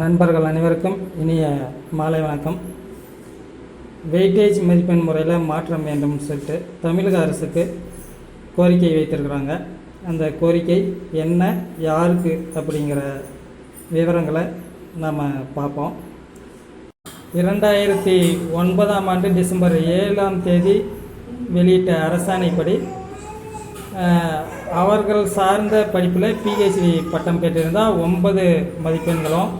நண்பர்கள் அனைவருக்கும் இனிய மாலை வணக்கம். வெயிட்டேஜ் மதிப்பெண் முறையில் மாற்றம் வேண்டும்னு சொல்லிட்டு தமிழக அரசுக்கு கோரிக்கை வைத்திருக்கிறாங்க. அந்த கோரிக்கை என்ன யாருக்கு அப்படிங்கிற விவரங்களை நாம் பார்ப்போம். இரண்டாயிரத்தி ஒன்பதாம் ஆண்டு டிசம்பர் ஏழாம் தேதி வெளியிட்ட அரசாணைப்படி அவர்கள் சார்ந்த படிப்பில் பிஹெச்டி பட்டம் பெற்றிருந்தால் ஒன்பது மதிப்பெண்களும்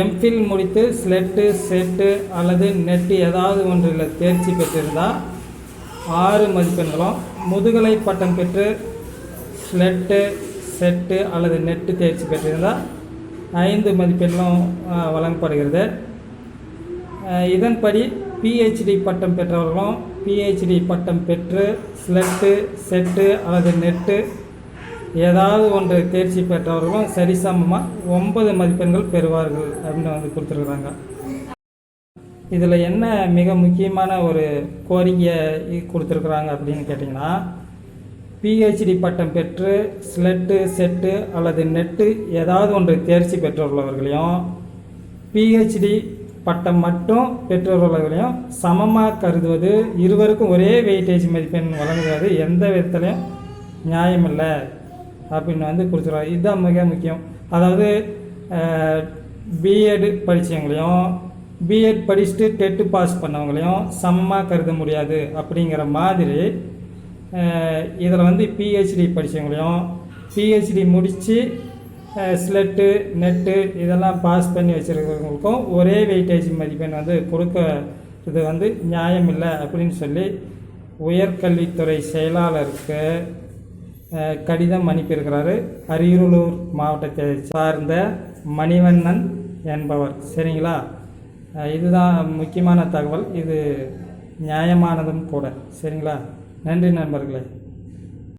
எம்ஃபில் முடித்து ஸ்லெட்டு செட்டு அல்லது நெட்டு ஏதாவது ஒன்றில் தேர்ச்சி பெற்றிருந்தால் ஆறு மதிப்பெண்களும் முதுகலை பட்டம் பெற்று ஸ்லெட்டு செட்டு அல்லது நெட்டு தேர்ச்சி பெற்றிருந்தால் ஐந்து மதிப்பெண்களும் வழங்கப்படுகிறது. இதன்படி பிஹெச்டி பட்டம் பெற்றவர்களும் பிஹெச்டி பட்டம் பெற்று ஸ்லெட்டு செட்டு அல்லது நெட்டு ஏதாவது ஒன்று தேர்ச்சி பெற்றவர்களும் சரிசமமாக ஒன்பது மதிப்பெண்கள் பெறுவார்கள் அப்படின்னு வந்து கொடுத்துருக்குறாங்க. இதில் என்ன மிக முக்கியமான ஒரு கோரிக்கையை கொடுத்துருக்குறாங்க அப்படின்னு கேட்டிங்கன்னா பிஹெச்டி பட்டம் பெற்று ஸ்லெட்டு செட்டு அல்லது நெட்டு ஏதாவது ஒன்று தேர்ச்சி பெற்றுள்ளவர்களையும் பிஹெச்டி பட்டம் மட்டும் பெற்றுள்ளவர்களையும் சமமாக கருதுவது இருவருக்கும் ஒரே வெயிட்டேஜ் மதிப்பெண் வழங்குவது எந்த விதத்துலையும் நியாயமில்லை. அப்படின்னு வந்து கொடுத்துருவாங்க இதுதான் மிக முக்கியம். அதாவது பிஎட் படித்தவங்களையும் பிஎட் படிச்சுட்டு டெட்டு பாஸ் பண்ணவங்களையும் சமமாக கருத முடியாது. அப்படிங்கிற மாதிரி இதில் வந்து பிஹெச்டி படித்தவங்களையும் பிஹெச்டி முடித்து ஸ்லெட்டு நெட்டு இதெல்லாம் பாஸ் பண்ணி வச்சுருக்கிறவங்களுக்கும் ஒரே வெயிட்டேஜ் மதிப்பெண் வந்து கொடுக்க இது வந்து நியாயம் இல்லை அப்படின்னு சொல்லி உயர்கல்வித்துறை செயலாளருக்கு கடிதம் அனுப்பியிருக்கிறாரு. அரியலூர் மாவட்டத்தை சார்ந்த மணிவண்ணன் என்பவர். சரிங்களா? இதுதான் முக்கியமான தகவல். இது நியாயமானதும் கூட. சரிங்களா? நன்றி நண்பர்களே.